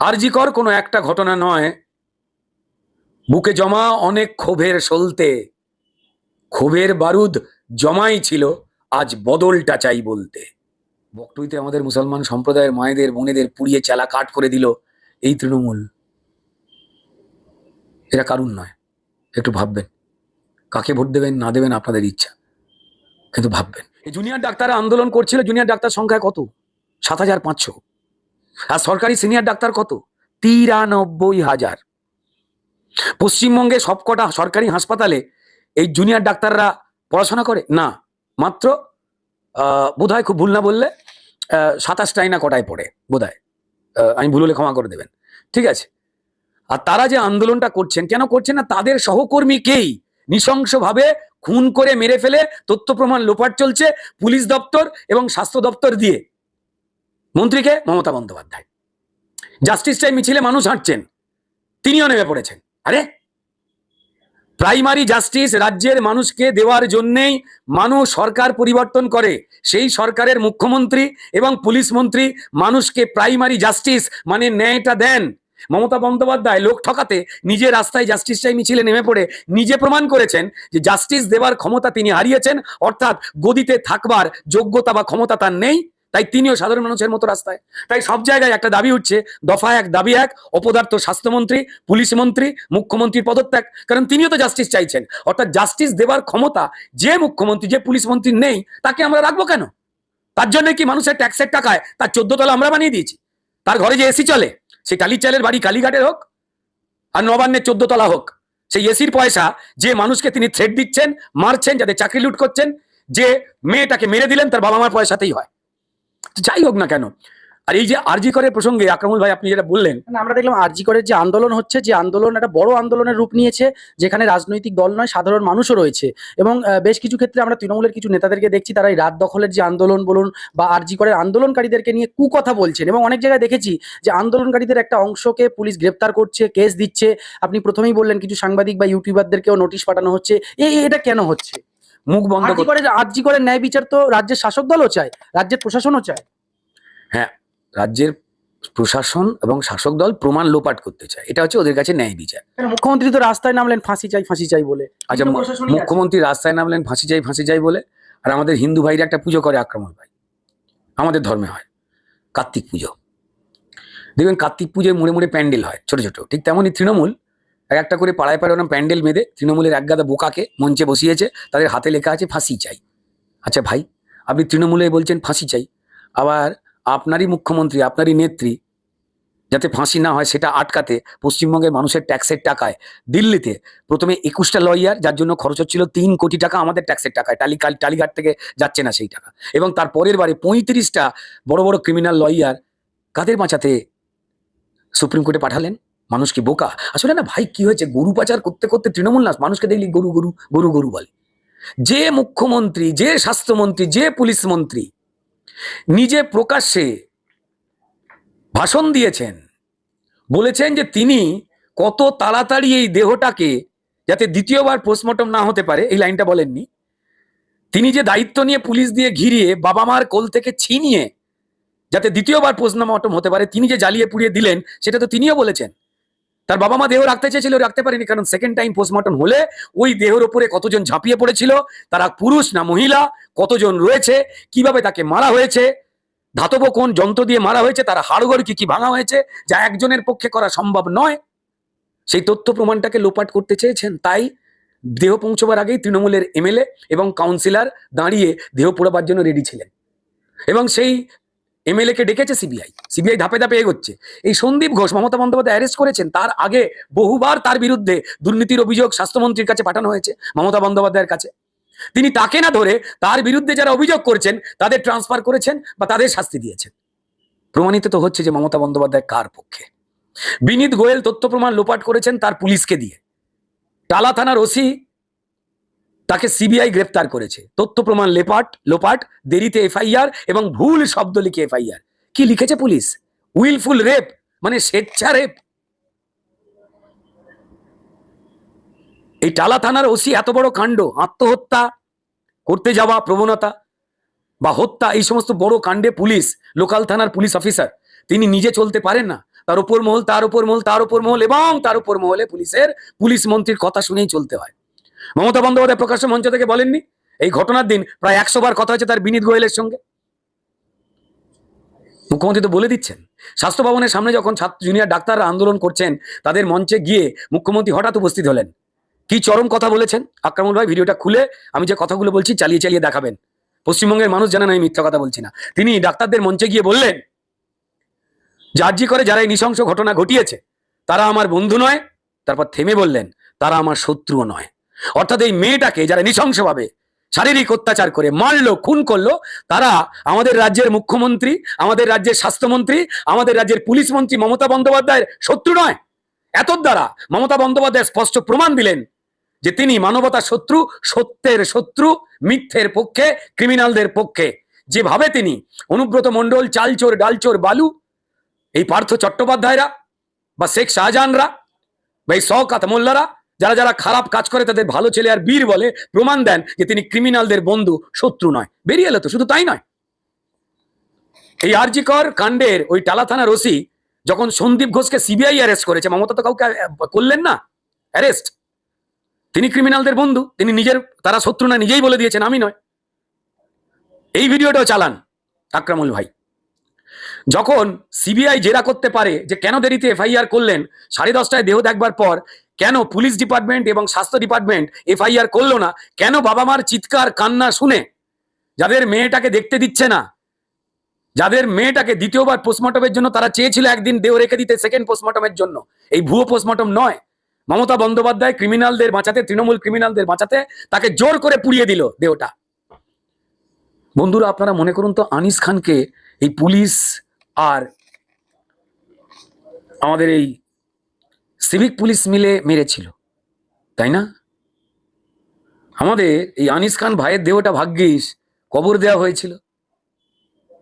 আরজিকর কোনো একটা ঘটনা নয়। বুকে জমা অনেক ক্ষোভের সলতে। ক্ষোভের বারুদ জমাই ছিল, আজ বদলটা চাই বলতে। বকটুইতে আমাদের মুসলমান সম্প্রদায়ের মায়েদের, বোনেদের পুড়িয়ে চালা কাট করে দিল এই তৃণমূল। এরা কারুন নয়, একটু ভাববেন। কাকে ভোট দেবেন, না দেবেন আপনাদের ইচ্ছা, কিন্তু ভাববেন। এই জুনিয়র ডাক্তাররা আন্দোলন করছিল, জুনিয়র ডাক্তার সংখ্যা কত? সাত হাজার পাঁচশো। আর সরকারি সিনিয়র ডাক্তার কত? তিরানব্বই হাজার। পশ্চিমবঙ্গে সবকটা সরকারি হাসপাতালে এই জুনিয়র ডাক্তাররা পড়াশোনা করে? না, মাত্র বোধ হয় খুব ভুল না বললে সাতাশটাই না কটায় পড়ে বোধ হয় আমি ভুল হলে ক্ষমা করে দেবেন। ঠিক আছে? আর তারা যে আন্দোলনটা করছেন, কেন করছেন না? তাদের সহকর্মীকেই নৃশংসভাবে খুন করে মেরে ফেলে তথ্য প্রমাণ লোপাট চলছে পুলিশ দপ্তর এবং স্বাস্থ্য দপ্তর দিয়ে। মন্ত্রীকে মমতা বন্দ্যোপাধ্যায়। জাস্টিস চাই মিছিলে মানুষ হাঁটছেন, তিনিও নেমে পড়েছেন। আরে! প্রাইমারি জাস্টিস রাজ্যের মানুষকে দেওয়ার জন্যেই মানুষ সরকার পরিবর্তন করে। সেই সরকারের মুখ্যমন্ত্রী এবং পুলিশ মন্ত্রী মানুষকে প্রাইমারি জাস্টিস মানে ন্যায়টা দেন। মমতা বন্দ্যোপাধ্যায় লোক ঠকাতে নিজে রাস্তায় জাস্টিস চাই মিছিলে নেমে পড়ে নিজে প্রমাণ করেছেন যে জাস্টিস দেওয়ার ক্ষমতা তিনি হারিয়েছেন, অর্থাৎ গদিতে থাকবার যোগ্যতা বা ক্ষমতা তার নেই। তাই তিনিও সাধারণ মানুষের মতো রাস্তায়। তাই সব জায়গায় একটা দাবি উঠছে, দফা এক, দাবি এক, অপদার্থ স্বাস্থ্যমন্ত্রী, পুলিশ মন্ত্রী, মুখ্যমন্ত্রীর পদত্যাগ। কারণ তিনিও তো জাস্টিস চাইছেন। অর্থাৎ জাস্টিস দেওয়ার ক্ষমতা যে মুখ্যমন্ত্রী, যে পুলিশ মন্ত্রী নেই, তাকে আমরা রাখব কেন? তার জন্য কি মানুষের ট্যাক্সের টাকায় তার চোদ্দ তলা আমরা বানিয়ে দিয়েছি? তার ঘরে যে এসি চলে সেই টালির চালের বাড়ি কালীঘাটের হোক, আর নবান্নের চোদ্দ তলা হোক, সেই এসির পয়সা যে মানুষকে তিনি থ্রেড দিচ্ছেন, মারছেন যাদের চাকরি লুট করছেন, যে মেয়েটাকে মেরে দিলেন, তার বাবা মার পয়সাতেই হয়। যাই হোক না কেন, আর এই যে আরজি করে প্রসঙ্গে আকরামুল ভাই আপনি যেটা বললেন আমরা দেখলাম আরজি করের যে আন্দোলন হচ্ছে, যে আন্দোলন একটা বড় আন্দোলনের রূপ নিয়েছে, যেখানে রাজনৈতিক দল নয়, সাধারণ মানুষও রয়েছে। এবং বেশ কিছু ক্ষেত্রে আমরা তৃণমূলের কিছু নেতাদেরকে দেখছি, তারা এই রাত দখলের যে আন্দোলন বলুন বা আরজি করের আন্দোলনকারীদেরকে নিয়ে কুকথা বলছেন। এবং অনেক জায়গায় দেখেছি যে আন্দোলনকারীদের একটা অংশকে পুলিশ গ্রেপ্তার করছে, কেস দিচ্ছে। আপনি প্রথমেই বললেন, কিছু সাংবাদিক বা ইউটিউবারদেরকেও নোটিশ পাঠানো হচ্ছে। এ, এ- এটা কেন হচ্ছে? মুখ বন্ধ আরজি করে আরজি করের ন্যায় বিচার তো রাজ্যের শাসক দলও চায় রাজ্যের প্রশাসনও চায়। হ্যাঁ রাজ্যের প্রশাসন এবং শাসক দল প্রমাণ লোপাট করতে চায়। এটা হচ্ছে ওদের কাছে ন্যায় বিচার। মুখ্যমন্ত্রী তো রাস্তায় নামলেন ফাঁসি চাই ফাঁসি চাই বলে। আচ্ছা। মুখ্যমন্ত্রী রাস্তায় নামলেন ফাঁসি চাই ফাঁসি চাই বলে। আর আমাদের হিন্দু ভাইরা একটা পুজো করে আক্রমণ ভাই। আমাদের ধর্মে হয়। কার্তিক পুজো। দেখবেন কার্তিক পুজোয় মুড়ে মুড়ে প্যান্ডেল হয় ছোট ছোট। ঠিক তেমনই তৃণমূল এক একটা করে পাড়ায় পাড়ায় ওরকম প্যান্ডেল বেঁধে তৃণমূলের এক গাদা বোকাকে মঞ্চে বসিয়েছে, তাদের হাতে লেখা আছে ফাঁসি চাই। আচ্ছা ভাই, আপনি তৃণমূলে বলছেন ফাঁসি চাই, আবার আপনারই মুখ্যমন্ত্রী, আপনারই নেত্রী, যাতে ফাঁসি না হয় সেটা আটকাতে পশ্চিমবঙ্গের মানুষের ট্যাক্সের টাকায়, দিল্লিতে প্রথমে একুশটা লয়ার, যার জন্য খরচ হচ্ছিল তিন কোটি টাকা, আমাদের ট্যাক্সের টাকায় টালিকাল টালিঘাট থেকে যাচ্ছে না সেই টাকা। এবং তার পরের বারে পঁয়ত্রিশটা বড় বড় ক্রিমিনাল লয়ার কাদের বাঁচাতে সুপ্রিম কোর্টে পাঠালেন? মানুষ কি বোকা? আসলে না ভাই, কি হয়েছে? গরু পাচার করতে করতে তৃণমূল না মানুষকে দেখলি গরু গরু গরু গরু বলে। যে মুখ্যমন্ত্রী, যে স্বাস্থ্যমন্ত্রী, যে পুলিশ মন্ত্রী নিজে প্রকাশ্যে ভাষণ দিয়েছেন, বলেছেন যে তিনি কত তাড়াতাড়ি এই দেহটাকে, যাতে দ্বিতীয়বার পোস্টমর্টম না হতে পারে, এই লাইনটা বলেননি, তিনি যে দায়িত্ব নিয়ে পুলিশ দিয়ে ঘিরিয়ে বাবা মার কোল থেকে ছিনিয়ে যাতে দ্বিতীয়বার পোস্টমর্টম হতে পারে, তিনি যে জ্বালিয়ে পুড়িয়ে দিলেন, সেটা তো তিনিও বলেছেন। তার বাবা মা দেহ রাখতে চেয়েছিল, রাখতে পারেনি, কারণ সেকেন্ড টাইম পোস্টমর্টম হলে ওই দেহের উপরে কতজন ঝাঁপিয়ে পড়েছিল, তারা পুরুষ না মহিলা, কতজন রয়েছে, কীভাবে তাকে মারা হয়েছে, ধাতব কোন যন্ত্র দিয়ে মারা হয়েছে, তার হাড়গড় কি কি ভাঙা হয়েছে, যা একজনের পক্ষে করা সম্ভব নয়, সেই তথ্য প্রমাণটাকে লোপাট করতে চেয়েছেন, তাই দেহ পৌঁছবার আগেই তৃণমূলের এমএলএ এবং কাউন্সিলর দাঁড়িয়ে দেহ পোড়াবার জন্য রেডি ছিলেন। এবং সেই এমএলএ কে ডেকেছে সিবিআই সিবিআই ধাপে ধাপে এগোচ্ছে। এই সন্দীপ ঘোষ মমতা বন্দ্যোপাধ্যায় অ্যারেস্ট করেছেন, তার আগে বহুবার তার বিরুদ্ধে দুর্নীতির অভিযোগ স্বাস্থ্যমন্ত্রীর কাছে পাঠানো হয়েছে মমতা বন্দ্যোপাধ্যায়ের কাছে। তিনি তাকে না ধরে তার বিরুদ্ধে যারা অভিযোগ করছেন, তাদের ট্রান্সফার করেছেন বা তাদের শাস্তি দিয়েছেন। প্রমাণিত তো হচ্ছে যে মমতা বন্দ্যোপাধ্যায় কার পক্ষে? বিনীত গোয়েল তথ্য প্রমাণ লোপাট করেছেন তার পুলিশকে দিয়ে। টালা থানার ওসি তাকে সিবিআই গ্রেপ্তার করেছে। তথ্য প্রমাণ লেপাট লোপাট দেরিতে এফআইআর এবং ভুল শব্দ লিখে এফআইআর। কি লিখেছে পুলিশ? উইলফুল রেপ মানে স্বেচ্ছা রেপ। এই টালা থানার ওসি এত বড় কাণ্ড, আত্মহত্যা, করতে যাওয়া, প্রবণতা, বা হত্যা, এই সমস্ত বড় কাণ্ডে পুলিশ, লোকাল থানার পুলিশ অফিসার, তিনি নিজে চলতে পারেন না। তার উপর মহল, তার উপর মহল, তার উপর মহল এবং তার উপর মহলে পুলিশের, পুলিশ মন্ত্রীর কথা শুনেই চলতে হয়। মমতা বন্দ্যোপাধ্যায় প্রকাশ্য মঞ্চ থেকে বলেননি? এই ঘটনার দিন প্রায় একশো বার কথা হয়েছে তার বিনীত গোয়েলের সঙ্গে। মুখ্যমন্ত্রী তো বলে দিচ্ছেন স্বাস্থ্য ভবনের সামনে যখন ছাত্র জুনিয়র ডাক্তাররা আন্দোলন করছেন, তাদের মঞ্চে গিয়ে মুখ্যমন্ত্রী হঠাৎ উপস্থিত হলেন। কি চরম কথা বলেছেন? আক্রমণ ভাই, ভিডিওটা খুলে আমি যে কথাগুলো বলছি, চালিয়ে চালিয়ে দেখাবেন। পশ্চিমবঙ্গের মানুষ জানেন আমি মিথ্যা কথা বলছি না। তিনি ডাক্তারদের মঞ্চে গিয়ে বললেন জার্জি করে যারা এই নৃশংস ঘটনা ঘটিয়েছে, তারা আমার বন্ধু নয়। তারপর থেমে বললেন, তারা আমার শত্রুও নয়। অর্থাৎ এই মেয়েটাকে যারা নৃশংসভাবে শারীরিক অত্যাচার করে মারলো, খুন করল, তারা আমাদের রাজ্যের মুখ্যমন্ত্রী, আমাদের রাজ্যের স্বাস্থ্যমন্ত্রী, আমাদের রাজ্যের পুলিশ মন্ত্রী মমতা বন্দ্যোপাধ্যায়ের শত্রু নয়। এত দ্বারা মমতা বন্দ্যোপাধ্যায় স্পষ্ট প্রমাণ দিলেন যে তিনি মানবতার শত্রু, সত্যের শত্রু, মিথ্যের পক্ষে, ক্রিমিনালদের পক্ষে। যেভাবে তিনি অনুব্রত মণ্ডল, চালচোর, ডালচোর, বালু, এই পার্থ চট্টোপাধ্যায়রা বা শেখ শাহজাহানরা বা এই শওকাত মোল্লারা যারা যারা খারাপ কাজ করে তাদের ভালো ছেলে আর বীর বলে প্রমাণ দেন যে তিনি ক্রিমিনালদের বন্ধু, শত্রু নয়। বেরিয়ে এলো তো, শুধু তাই নয়। এই আরজিকর কাণ্ডের ওই টালা থানার ওসি যখন সন্দীপ ঘোষকে সিবিআই অ্যারেস্ট করেছে, মমতা তো কাউকে করলেন না। অ্যারেস্ট তিনি ক্রিমিনালদের বন্ধু, তিনি নিজের, তারা শত্রু না, নিজেই বলে দিয়েছেন, আমি নয়। এই ভিডিওটাও চালান আকরামুল ভাই। যখন সিবিআই জেরা করতে পারে যে কেন দেরিতে এফআইআর করলেন, সাড়ে দশটায় দেহ দেখবার পর কেন পুলিশ ডিপার্টমেন্ট এবং স্বাস্থ্য ডিপার্টমেন্ট এফআইআর করল না? কেন বাবা মার চিৎকার, কান্না শুনে? যাদের মেয়েটাকে দেখতে দিচ্ছে না। যাদের মেয়েটাকে দ্বিতীয়বার পোস্টমর্টমের জন্য তারা চেয়েছিল একদিন দেহ রেখে দিতে সেকেন্ড পোস্টমর্টমের জন্য। এই ভুয়ো পোস্টমর্টম নয়। মমতা বন্দ্যোপাধ্যায় ক্রিমিনালদের বাঁচাতে, তৃণমূল ক্রিমিনালদের বাঁচাতে তাকে জোর করে পুড়িয়ে দিল দেহটা। বন্ধুরা, আপনারা মনে করুন তো, আনিস খানকে এই পুলিশ আর আমাদের এই সিভিক পুলিশ মিলে মেরেছিল, তাই না? আমাদের এই আনিস খান ভাইয়ের দেহটা ভাগ্যিস, কবর দেওয়া হয়েছিল।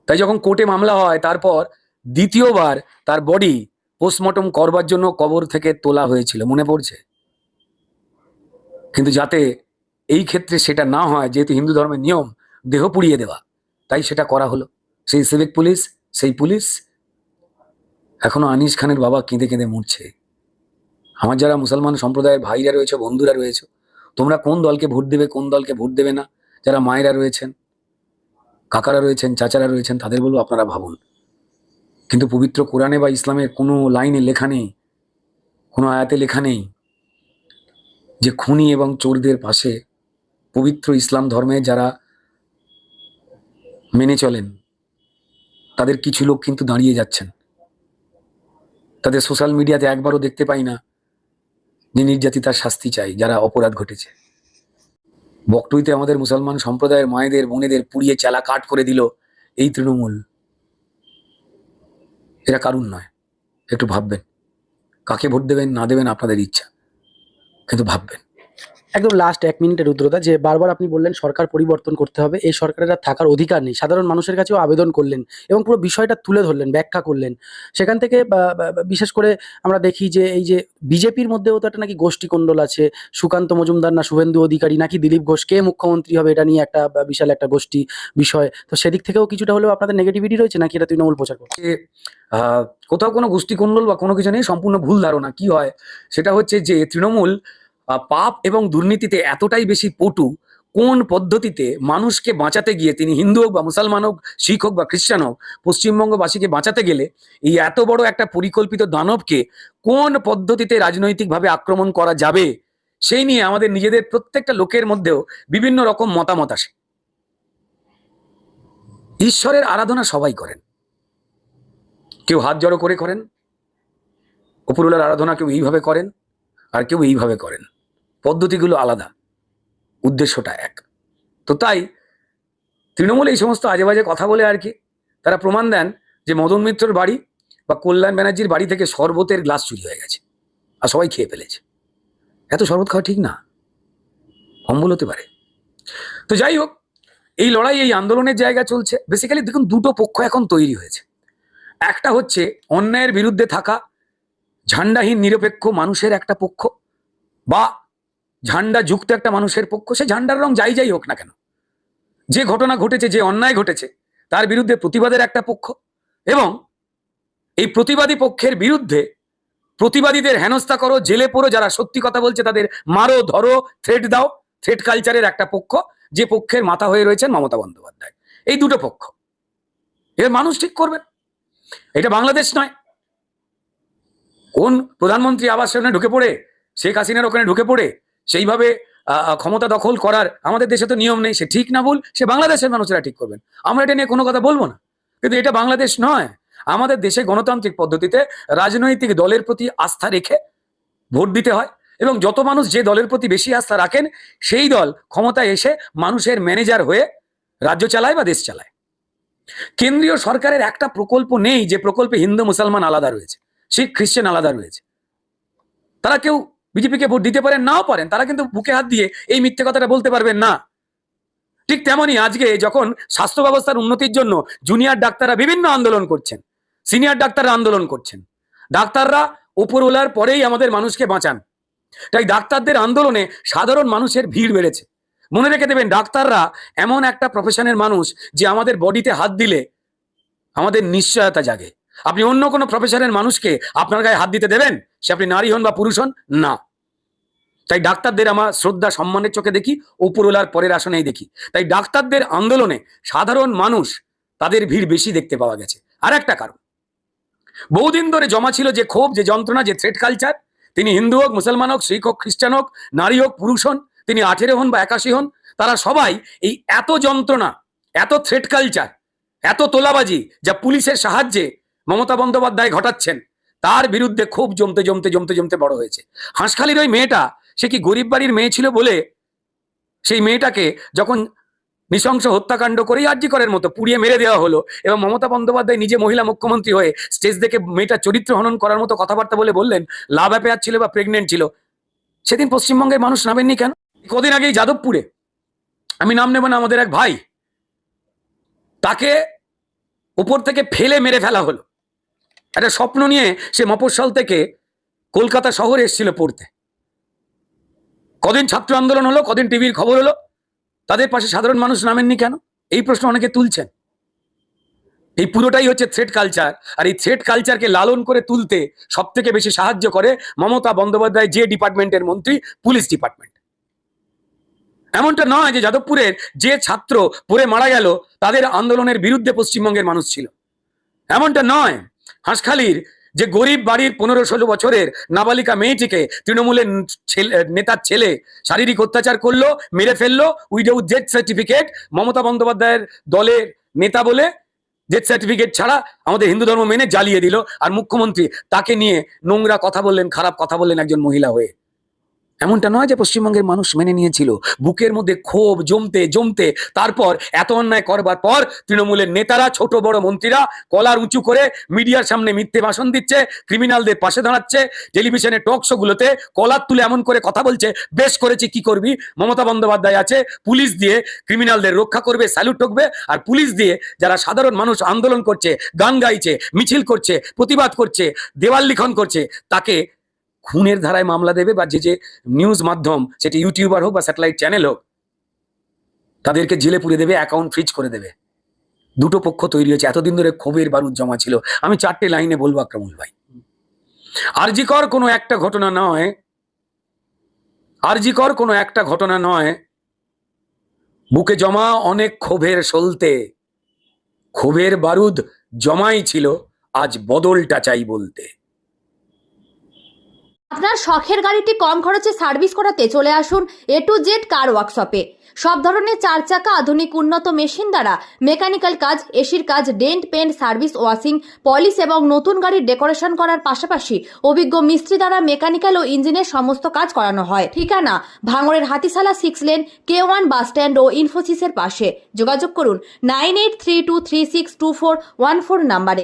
তাই যখন কোর্টে মামলা হয়, তারপর দ্বিতীয়বার তার বডি পোস্টমর্টম করবার জন্য কবর থেকে তোলা হয়েছিল, মনে পড়ছে? কিন্তু যাতে এই ক্ষেত্রে সেটা না হয়, যেহেতু হিন্দু ধর্মের নিয়ম, দেহ পুড়িয়ে দেওয়া, তাই সেটা করা হলো। সেই সিভিক পুলিশ, সেই পুলিশ, এখনও আনিস খানের বাবা কেঁদে কেঁদে মরছে। আমার যারা মুসলমান সম্প্রদায়ের ভাইরা রয়েছে, বন্ধুরা রয়েছে, তোমরা কোন দলকে ভোট দেবে, কোন দলকে ভোট দেবে না? যারা মায়েরা রয়েছেন, কাকারা রয়েছেন, চাচারা রয়েছেন, তাদের বলব আপনারা ভাবুন। কিন্তু পবিত্র কোরআনে বা ইসলামের কোনো লাইনে লেখা নেই, কোনো আয়াতে লেখা নেই যে খুনি এবং চোরদের পাশে পবিত্র ইসলাম ধর্মে যারা মেনে চলেন, তাদের কিছু লোক কিন্তু দাঁড়িয়ে যাচ্ছেন। তাদের সোশ্যাল মিডিয়াতে একবারও দেখতে পাই না যে নির্যাতিতার শাস্তি চাই, যারা অপরাধ ঘটেছে। বকটুইতে আমাদের মুসলমান সম্প্রদায়ের মায়েদের, বোনেদের পুড়িয়ে চালা কাট করে দিল এই তৃণমূল। এরা কারুন নয়, একটু ভাববেন। কাকে ভোট দেবেন, না দেবেন আপনাদের ইচ্ছা, কিন্তু ভাববেন। একদম লাস্ট এক মিনিটের রুদ্রতা যে বারবার আপনি বললেন সরকার পরিবর্তন করতে হবে, এই সরকারের আর থাকার অধিকার নেই। সাধারণ মানুষের কাছেও আবেদন করলেন এবং পুরো বিষয়টা তুলে ধরলেন, ব্যাখ্যা করলেন। সেখান থেকে বিশেষ করে আমরা দেখি যে, এই যে বিজেপির মধ্যেও তো একটা নাকি গোষ্ঠীকণ্ডল আছে, সুকান্ত মজুমদার না শুভেন্দু অধিকারী নাকি দিলীপ ঘোষ, কে মুখ্যমন্ত্রী হবে এটা নিয়ে একটা বিশাল একটা গোষ্ঠী বিষয়। তো সেদিক থেকেও কিছুটা হলেও আপনাদের নেগেটিভিটি রয়েছে নাকি এটা তৃণমূল প্রচার করছে? কোথাও কোনো গোষ্ঠী কুণ্ডল বা কোনো কিছু নেই সম্পূর্ণ ভুল ধারণা, কি হয়? সেটা হচ্ছে যে, তৃণমূল পাপ এবং দুর্নীতিতে এতটাই বেশি পটু, কোন পদ্ধতিতে মানুষকে বাঁচাতে গিয়ে, তিনি হিন্দু হোক বা মুসলমান হোক, শিখ হোক বা খ্রিস্টান হোক, পশ্চিমবঙ্গবাসীকে বাঁচাতে গেলে এই এত বড় একটা পরিকল্পিত দানবকে কোন পদ্ধতিতে রাজনৈতিকভাবে আক্রমণ করা যাবে? সেই নিয়ে আমাদের নিজেদের প্রত্যেকটা লোকের মধ্যেও বিভিন্ন রকম মতামত আসে। ঈশ্বরের আরাধনা সবাই করেন। কেউ হাত জড়ো করে করেন উপরওয়ালার আরাধনা কেউ এইভাবে করেন, আর কেউ এইভাবে করেন। পদ্ধতিগুলো আলাদা। উদ্দেশ্যটা এক। তো তাই তৃণমূল এই সমস্ত আজে বাজে কথা বলে আর কি, তারা প্রমাণ দেন যে মদন মিত্রর বাড়ি বা কল্যাণ ব্যানার্জির বাড়ি থেকে শরবতের গ্লাস চুরি হয়ে গেছে আর সবাই খেয়ে ফেলেছে। এত শরবত খাওয়া ঠিক না। অম্বল হতে পারে। তো যাই হোক, এই লড়াই, এই আন্দোলনের জায়গা চলছে। বেসিক্যালি দেখুন, দুটো পক্ষ এখন তৈরি হয়েছে। একটা হচ্ছে অন্যায়ের বিরুদ্ধে থাকা ঝান্ডাহীন নিরপেক্ষ মানুষের একটা পক্ষ বা ঝান্ডা যুক্ত একটা মানুষের পক্ষ, সে ঝান্ডার রং যাই যাই হোক না কেন। যে ঘটনা ঘটেছে, যে অন্যায় ঘটেছে, তার বিরুদ্ধে প্রতিবাদের একটা পক্ষ এবং এই প্রতিবাদী পক্ষের বিরুদ্ধে প্রতিবাদীদের হেনস্থা করো, জেলে পড়ো, যারা সত্যি কথা বলছে তাদের মারো, ধরো থ্রেট দাও থ্রেট কালচারের একটা পক্ষ, যে পক্ষের মাথা হয়ে রয়েছেন মমতা বন্দ্যোপাধ্যায়। এই দুটো পক্ষ। এর মানুষ ঠিক করবেন এটা বাংলাদেশ নয়। কোন প্রধানমন্ত্রী আবাস ঢুকে পড়ে, শেখ হাসিনার ওখানে ঢুকে পড়ে সেইভাবে ক্ষমতা দখল করার আমাদের দেশে তো নিয়ম নেই, সে ঠিক না ভুল, সে বাংলাদেশের মানুষেরা ঠিক করবেন। আমরা এটা নিয়ে কোনো কথা বলব না। কিন্তু এটা বাংলাদেশ নয়। আমাদের দেশে গণতান্ত্রিক পদ্ধতিতে রাজনৈতিক দলের প্রতি আস্থা রেখে ভোট দিতে হয় এবং যত মানুষ যে দলের প্রতি বেশি আস্থা রাখেন, সেই দল ক্ষমতায় এসে মানুষের ম্যানেজার হয়ে রাজ্য চালায় বা দেশ চালায়। কেন্দ্রীয় সরকারের একটা প্রকল্প নেই যে প্রকল্পে হিন্দু, মুসলমান আলাদা রয়েছে, শিখ, খ্রিস্টান আলাদা রয়েছে। তারা কেউ বিজেপিকে ভোট দিতে পারেন, নাও পারেন, তারা কিন্তু বুকে হাত দিয়ে এই মিথ্যে কথাটা বলতে পারবেন না। ঠিক তেমনই আজকে যখন স্বাস্থ্য ব্যবস্থার উন্নতির জন্য জুনিয়র ডাক্তাররা বিভিন্ন আন্দোলন করছেন সিনিয়র ডাক্তাররা আন্দোলন করছেন, ডাক্তাররা উপরওয়ালার পরেই আমাদের মানুষকে বাঁচান। তাই ডাক্তারদের আন্দোলনে সাধারণ মানুষের ভিড় বেড়েছে। মনে রেখে দেবেন, ডাক্তাররা এমন একটা প্রফেশনের মানুষ যে আমাদের বডিতে হাত দিলে আমাদের নিশ্চয়তা জাগে। আপনি অন্য কোনো প্রফেশনের মানুষকে আপনার গায়ে হাত দিতে দেবেন? সে আপনি নারী হন বা পুরুষ হন? না। তাই ডাক্তারদের আমার শ্রদ্ধা, সম্মানের চোখে দেখি, উপরওয়ালার পরের আসনেই দেখি। তাই ডাক্তারদের আন্দোলনে সাধারণ মানুষ তাদের ভিড় বেশি দেখতে পাওয়া গেছে। আর একটা কারণ। বহুদিন ধরে জমা ছিল যে ক্ষোভ, যে যন্ত্রণা, যে থ্রেড কালচার তিনি হিন্দু হোক, মুসলমান হোক, শিখ হোক, খ্রিস্টান হোক, নারী হোক, পুরুষ হন, তিনি আঠেরো হন বা একাশি হন, তারা সবাই এই এত যন্ত্রণা, এত থ্রেড কালচার এত তোলাবাজি যা পুলিশের সাহায্যে মমতা বন্দ্যোপাধ্যায় ঘটাচ্ছেন, তার বিরুদ্ধে খুব জমতে জমতে জমতে জমতে বড় হয়েছে। হাঁসখালির ওই মেয়েটা, সে কি গরিব বাড়ির মেয়ে ছিল বলে সেই মেয়েটাকে যখন নৃশংস হত্যাকাণ্ড করেই আর্জি করার মতো পুড়িয়ে মেরে দেওয়া হলো, এবং মমতা বন্দ্যোপাধ্যায় নিজে মহিলা মুখ্যমন্ত্রী হয়ে স্টেজ দেখে মেয়েটার চরিত্র হনন করার মতো কথাবার্তা বলে বললেন, লাভ অ্যাপেয়ার ছিল বা প্রেগনেন্ট ছিল। সেদিন পশ্চিমবঙ্গের মানুষ নামেননি কেন? কদিন আগেই যাদবপুরে, আমি নাম নেব না আমাদের এক ভাই, তাকে উপর থেকে ফেলে মেরে ফেলা হলো। একটা স্বপ্ন নিয়ে সে মফস্বল থেকে কলকাতা শহরে এসেছিল পড়তে। কদিন ছাত্র আন্দোলন হলো, কদিন টিভির খবর হলো, তাদের পাশে সাধারণ মানুষ নামেননি কেন? এই প্রশ্ন অনেকে তুলছেন। এই পুরোটাই হচ্ছে থ্রেড কালচার আর এই থ্রেড কালচারকে লালন করে তুলতে সব থেকে বেশি সাহায্য করে মমতা বন্দ্যোপাধ্যায় যে ডিপার্টমেন্টের মন্ত্রী, পুলিশ ডিপার্টমেন্ট। এমনটা নয় যে যাদবপুরের যে ছাত্র পড়ে মারা গেল, তাদের আন্দোলনের বিরুদ্ধে পশ্চিমবঙ্গের মানুষ ছিল। এমনটা নয়। হাঁসখালির যে গরিব বাড়ির পনেরো ষোলো বছরের নাবালিকা মেয়েটিকে তৃণমূলের নেতার ছেলে শারীরিক অত্যাচার করল, মেরে ফেলল উইডাউট জেথ সার্টিফিকেট, মমতা বন্দ্যোপাধ্যায়ের দলের নেতা বলে জেথ সার্টিফিকেট ছাড়া আমাদের হিন্দু ধর্ম মেনে জ্বালিয়ে দিল। আর মুখ্যমন্ত্রী তাকে নিয়ে নোংরা কথা বললেন, খারাপ কথা বললেন একজন মহিলা হয়ে। এমনটা নয় যে পশ্চিমবঙ্গের মানুষ মেনে নিয়েছিল। বুকের মধ্যে ক্ষোভ জমতে জমতে, তারপর এত অন্যায় করবার পর তৃণমূলের নেতারা, ছোট বড় মন্ত্রীরা কলার উঁচু করে মিডিয়ার সামনে মিথ্যে ভাষণ দিচ্ছে, ক্রিমিনালদের পাশে দাঁড়াচ্ছে, টেলিভিশনে টক শো গুলোতে কলার তুলে এমন করে কথা বলছে, বেশ করেছে, কি করবি? মমতা বন্দ্যোপাধ্যায় আছে, পুলিশ দিয়ে ক্রিমিনালদের রক্ষা করবে স্যালুট ঠকবে, আর পুলিশ দিয়ে যারা সাধারণ মানুষ আন্দোলন করছে, গান গাইছে, মিছিল করছে, প্রতিবাদ করছে, দেওয়াল লিখন করছে, তাকে খুনের ধারায় মামলা দেবে বা যে যে নিউজ মাধ্যম, সেটি ইউটিউবার হোক বা স্যাটেলাইট চ্যানেল হোক, তাদেরকে জেলে পুড়ে দেবে অ্যাকাউন্ট ফ্রিজ করে দেবে। দুটো পক্ষ তৈরি হয়েছে। এতদিন ধরে ক্ষোভের বারুদ জমা ছিল। আমি চারটে লাইনে বলব আক্রমুল ভাই। আরজিকর কোনো একটা ঘটনা নয় আরজিকর কোনো একটা ঘটনা নয়, বুকে জমা অনেক ক্ষোভের সলতে। ক্ষোভের বারুদ জমাই ছিল, আজ বদলটা চাই বলতে। আপনার শখের গাড়িটি কম খরচে সার্ভিস করাতে চলে আসুন এ টু জেড কার ওয়ার্কশপে সব ধরনের চার চাকা, আধুনিক উন্নত মেশিন দ্বারা মেকানিক্যাল কাজ, এসির কাজ, dent, paint, service, washing, polish এবং নতুন গাড়ির ডেকোরেশন করার পাশাপাশি অভিজ্ঞ মিস্ত্রি দ্বারা মেকানিক্যাল ও ইঞ্জিনের সমস্ত কাজ করানো হয়। ঠিকানা, ভাঙড়ের হাতিশালা সিক্স লেন কে ওয়ান বাস স্ট্যান্ড ও ইনফোসিসের পাশে। যোগাযোগ করুন nine eight three two three six two four one four নাম্বারে